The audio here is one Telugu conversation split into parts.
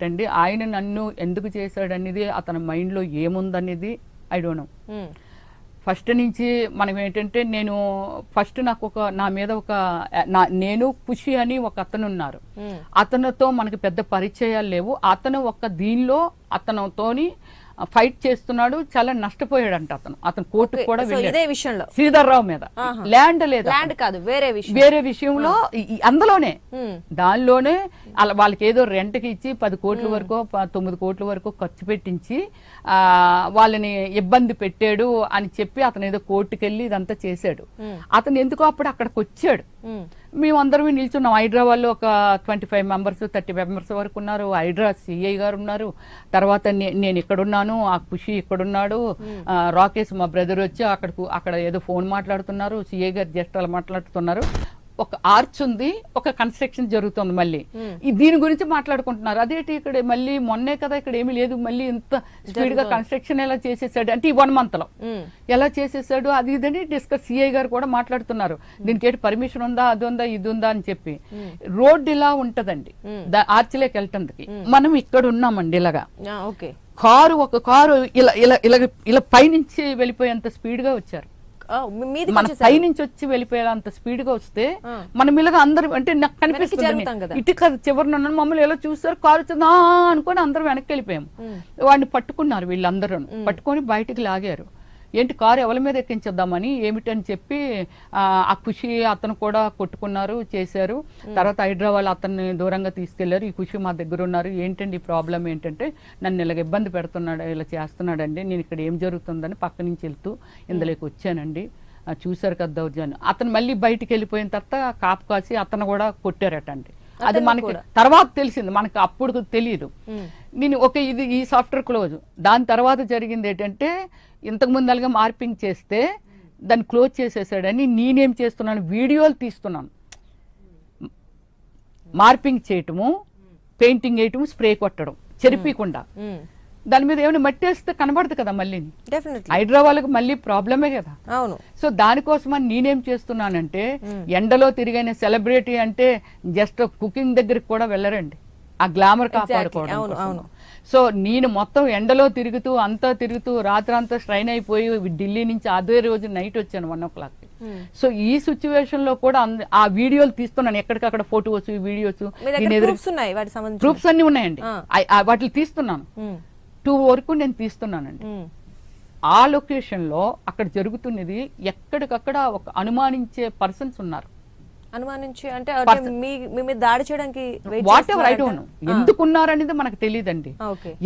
అండి ఆయన నన్ను ఎందుకు చేశాడనేది అతని మైండ్లో ఏముందనేది ఐ డోంట్ నో ఫస్ట్ నుంచి మనం ఏంటంటే నేను ఫస్ట్ నాకు ఒక నా మీద ఒక నా నేను ఖుషి అని ఒక అతను ఉన్నారు. ఉమ్, అతనితో మనకి పెద్ద పరిచయాలు లేవు. అతను ఒక దీనిలో అతనితోని ఫైట్ చేస్తున్నాడు చాలా నష్టపోయాడంట అతను. అతను కోర్టుకు కూడా ఇదే విషయంలో. శ్రీధర్రావు మీద. ల్యాండ్ లేదా ల్యాండ్ కాదు వేరే విషయం. వేరే విషయంలో అందులోనే దానిలోనే వాళ్ళకి ఏదో రెంట్కి ఇచ్చి పది కోట్ల వరకు తొమ్మిది కోట్ల వరకు ఖర్చు పెట్టించి ఆ, వాళ్ళని ఇబ్బంది పెట్టాడు అని చెప్పి అతను ఏదో కోర్టుకు వెళ్ళి ఇదంతా చేశాడు. అతను ఎందుకో అప్పుడు అక్కడికి వచ్చాడు. మేమందరం నిల్చున్నాం. హైదరాబాద్లో ఒక twenty five members thirty members వరకు ఉన్నారు. హైడ్రా సిఐ గారు ఉన్నారు. తర్వాత నే- నేను ఇక్కడున్నాను. ఆ ఖుషి ఇక్కడున్నాడు. రాకేష్ మా బ్రదర్ వచ్చి అక్కడకు అక్కడ ఏదో ఫోన్ మాట్లాడుతున్నారు. సిఐ గారు జస్ట్ అలా మాట్లాడుతున్నారు. ఒక ఆర్చ్ ఉంది ఒక కన్స్ట్రక్షన్ జరుగుతుంది మళ్ళీ. ఈ దీని గురించి మాట్లాడుకుంటున్నారు. అదేంటి ఇక్కడ మళ్ళీ మొన్నే కదా ఇక్కడ ఏమీ లేదు మళ్ళీ ఇంత స్పీడ్గా కన్స్ట్రక్షన్ ఎలా చేసేసాడు? అంటే ఈ వన్ మంత్లో. ఉమ్, ఎలా చేసేసాడు? అది ఇదని డిస్కస్ సిఐ గారు కూడా మాట్లాడుతున్నారు. దీనికి ఏంటి పర్మిషన్ ఉందా అది ఉందా ఇది ఉందా అని చెప్పి. రోడ్ ఇలా ఉంటదండి. ఆర్చిలోకి వెళ్ళటానికి మనం ఇక్కడ ఉన్నామండి ఇలాగా. కారు ఒక కారు ఇలా ఇలా ఇలా ఇలా పైనుంచి వెళ్ళిపోయేంత స్పీడ్గా వచ్చారు. మన వచ్చేసారు. పైనుంచి వచ్చి వెళ్ళిపోయేంత స్పీడ్గా వస్తే మనం ఇలాగ అందరం అంటే నాకు కనిపిస్తుంది కదా. ఇటు కదా చివరిన మమ్మల్ని ఎలా చూస్తారు కారు అనుకొని అందరం వెనక్కి వెళ్ళిపోయాము వాడిని పట్టుకున్నారు వీళ్ళందరూ పట్టుకొని బయటికి లాగారు. ఏంటి కారు ఎవరి మీద ఎక్కించేద్దామని ఏమిటని చెప్పి ఆ, ఖుషి అతను కూడా కొట్టుకున్నారు చేశారు. తర్వాత హైదరాబాద్ అతన్ని దూరంగా తీసుకెళ్ళారు. ఈ ఖుషి మా దగ్గర ఉన్నారు. ఏంటండి ఈ ప్రాబ్లం? ఏంటంటే నన్ను ఇలాగ ఇబ్బంది పెడుతున్నాడు ఇలా చేస్తున్నాడండి. నేను ఇక్కడ ఏం జరుగుతుందని పక్క నుంచి వెళ్తూ ఇందులోకి వచ్చానండి. చూశారు కదా దౌర్జన్యం. అతను మళ్ళీ బయటికి వెళ్ళిపోయిన తర్వాత కాపు కాసి అతను కూడా కొట్టారట అండి అది మనకి తర్వాత తెలిసింది మనకి అప్పుడు తెలియదు నేను ఒక ఇది ఈ సాఫ్ట్వేర్ క్లోజ్. దాని తర్వాత జరిగింది ఏంటంటే ఇంతకు ముందు అలాగే మార్పింగ్ చేస్తే దాన్ని క్లోజ్ చేసేసాడని నేనేం చేస్తున్నాను వీడియోలు తీస్తున్నాను. మార్పింగ్ చేయటము పెయింటింగ్ వేయటము స్ప్రే కొట్టడం చెరిపీకుండా దాని మీద ఏమైనా మట్టి వేస్తే కనబడదు కదా మళ్ళీ. డెఫినెట్లీ హైదరాబాద్కి మళ్ళీ ప్రాబ్లమే కదా. అవును. సో దానికోసమని నేనేం చేస్తున్నానంటే ఎండలో తిరిగిన సెలబ్రిటీ అంటే జస్ట్ కుకింగ్ దగ్గరికి కూడా వెళ్ళరండి. ఆ గ్లామర్ కాపాడుకోవడం. సో నేను మొత్తం ఎండలో తిరుగుతూ అంతా తిరుగుతూ రాత్రంతా స్ట్రైన్ అయిపోయి ఢిల్లీ నుంచి అదే రోజు నైట్ వచ్చాను వన్ ఓ క్లాక్ సో ఈ సిచ్యువేషన్లో కూడా ఆ వీడియోలు తీస్తున్నాను. ఎక్కడికక్కడ ఫోటోస్ వీడియోస్ ప్రూఫ్స్ అన్ని ఉన్నాయండి. వాటిని తీస్తున్నాను. టూ వరకు నేను తీస్తున్నానండి. ఆ లొకేషన్లో అక్కడ జరుగుతున్నది ఎక్కడికక్కడ ఒక అనుమానించే పర్సన్స్ ఉన్నారు. అనుమానించి అంటే అంటే మీ మీ మీద దాడి చేయడానికి wait whatever I don't ఎందుకు ఉన్నారనేది మనకు తెలియదండి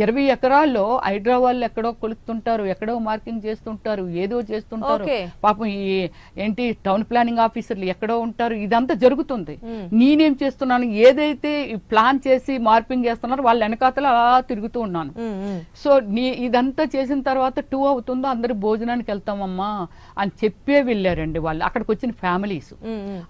ఇరవై ఎకరాల్లో హైదరాబాద్ ఎక్కడో కొలుస్తుంటారు ఎక్కడో మార్కింగ్ చేస్తుంటారు ఏదో చేస్తుంటారు. పాపం ఈ ఏంటి టౌన్ ప్లానింగ్ ఆఫీసర్లు ఎక్కడో ఉంటారు ఇదంతా జరుగుతుంది. నేనేం చేస్తున్నాను ఏదైతే ప్లాన్ చేసి మార్పింగ్ చేస్తున్నారో వాళ్ళ వెనకాతల అలా తిరుగుతూ ఉన్నాను. సో నీ ఇదంతా చేసిన తర్వాత టూ అవుతుందో అందరు భోజనానికి వెళ్తామమ్మా అని చెప్పే వెళ్ళారండి వాళ్ళు. అక్కడికి వచ్చిన ఫ్యామిలీస్. ఉమ్,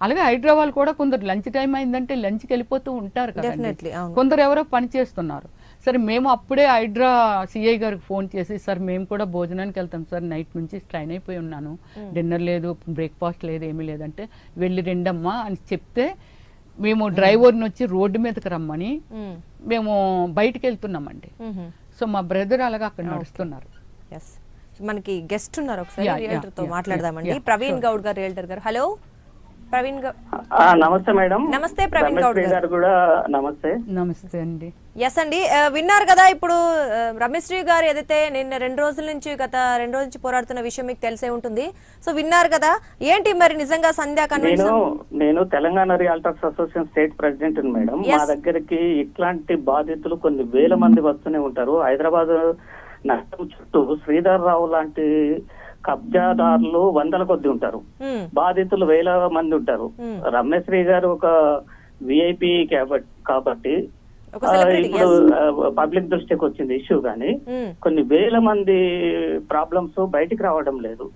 హైదరాబాద్ కూడా కొందరు లంచ్ టైం అయిందంటే లంచ్కి వెళ్ళిపోతూ ఉంటారు కదండి. కొందరు ఎవరో పని చేస్తున్నారు. సరే మేము అప్పుడే హైడ్రా సిఐ గారికి ఫోన్ చేసి సార్ మేము కూడా భోజనానికి వెళ్తాం సార్ నైట్ నుంచి స్ట్రైన్ అయిపోయి ఉన్నాను. డిన్నర్ లేదు బ్రేక్ఫాస్ట్ లేదు ఏమీ లేదంటే వెళ్ళి రెండమ్మా అని చెప్తే మేము డ్రైవర్ని వచ్చి రోడ్డు మీదకి రమ్మని మేము. బయటికి వెళ్తున్నామండి. సో మా బ్రదర్ అలాగా అక్కడ నడుస్తున్నారు. మనకి గెస్ట్ ఉన్నారు ఒకసారి తో మాట్లాడదామండి. ప్రవీణ్ గౌడ్ గారు రియల్టర్ గారు. హలో? ప్రవీణ్ నమస్తే మేడం. నమస్తే ప్రవీణ్ గౌడ్ గారు. కూడా నమస్తే. నమస్తే అండి. ఎస్ అండి. విన్నారు కదా ఇప్పుడు ఆ, రమేష్ శ్రీ గారు ఏదైతే నిన్న రెండు రోజుల నుంచి గత రెండు రోజుల నుంచి పోరాడుతున్న విషయం మీకు తెలిసే ఉంటుంది. సో విన్నారు కదా ఏంటి మరి నిజంగా సంధ్యా నేను కన్వెన్షన్? నేను Telangana realtors association state president madam. మా. దగ్గరికి ఇట్లాంటి బాధితులు కొన్ని వేల మంది వస్తూనే ఉంటారు. హైదరాబాద్ నగరం చుట్టూ శ్రీధర్ రావు లాంటి కబ్జాదారులు వందల కొద్ది ఉంటారు. బాధితులు వేల మంది ఉంటారు. Hmm. రమేష్ శ్రీ గారు ఒక విఐపి కాబట్టి ఇప్పుడు. పబ్లిక్ దృష్టికి వచ్చింది ఇష్యూ కానీ కొన్ని వేల మంది ప్రాబ్లమ్స్ బయటికి రావడం లేదు.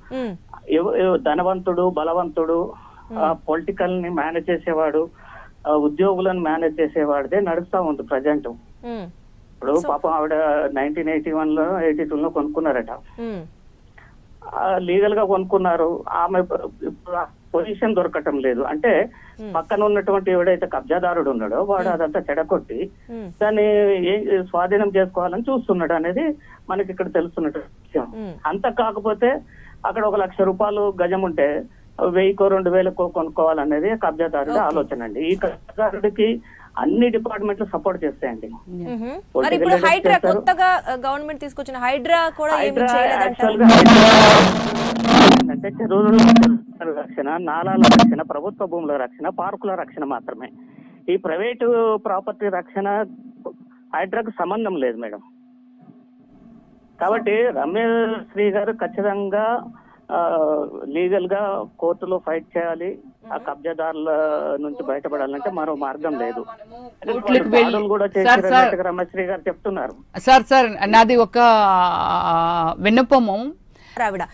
ధనవంతుడు బలవంతుడు పొలిటికల్ని మేనేజ్ చేసేవాడు ఉద్యోగులను మేనేజ్ చేసేవాడిదే నడుస్తా ఉంది ప్రజెంట్. ఇప్పుడు పాపం ఆవిడ నైన్టీన్ ఎయిటీ వన్లో ఎయిటీ టూ లో కొనుక్కున్నారట. లీగల్గా కొనుక్కున్నారు. ఆమె పొజిషన్ దొరకటం లేదు. అంటే పక్కన ఉన్నటువంటి ఎవడైతే కబ్జాదారుడు ఉన్నాడో వాడు అదంతా చెడగొట్టి ఉమ్, దాన్ని ఏ స్వాధీనం చేసుకోవాలని చూస్తున్నాడు అనేది మనకి ఇక్కడ తెలుస్తున్నట్టు విషయం. అంత కాకపోతే అక్కడ ఒక లక్ష రూపాయలు గజం ఉంటే వెయ్యికో రెండు వేలకో కొనుక్కోవాలనేది కబ్జాదారుడి ఆలోచన అండి. ఈ కబ్జాదారుడికి అన్ని డిపార్ట్మెంట్లు సపోర్ట్ చేస్తాయండి. మరి ఇప్పుడు హైడ్రా. కొత్తగా గవర్నమెంట్ తీసుకొచ్చిన హైడ్రా కూడా ఏమి అంటే రక్షణ నాలాల రక్షణ ప్రభుత్వ భూముల రక్షణ పార్కుల రక్షణ మాత్రమే. ఈ ప్రైవేటు ప్రాపర్టీ రక్షణ హైడ్రాకు సంబంధం లేదు మేడం. కాబట్టి రమేష్ శ్రీ గారు ఖచ్చితంగా లీగల్గా కోర్టులో ఫైట్ చేయాలి. ఆ కబ్జాదారుల నుంచి బయటపడాలంటే మరో మార్గం లేదు. కోర్టులకు వెళ్ళి- దాడులు కూడా సార్, సార్. చేసి రమేష్ శ్రీ గారు చెప్తున్నారు. సార్ సార్ నాది ఒక విన్నపము. ఆవిడ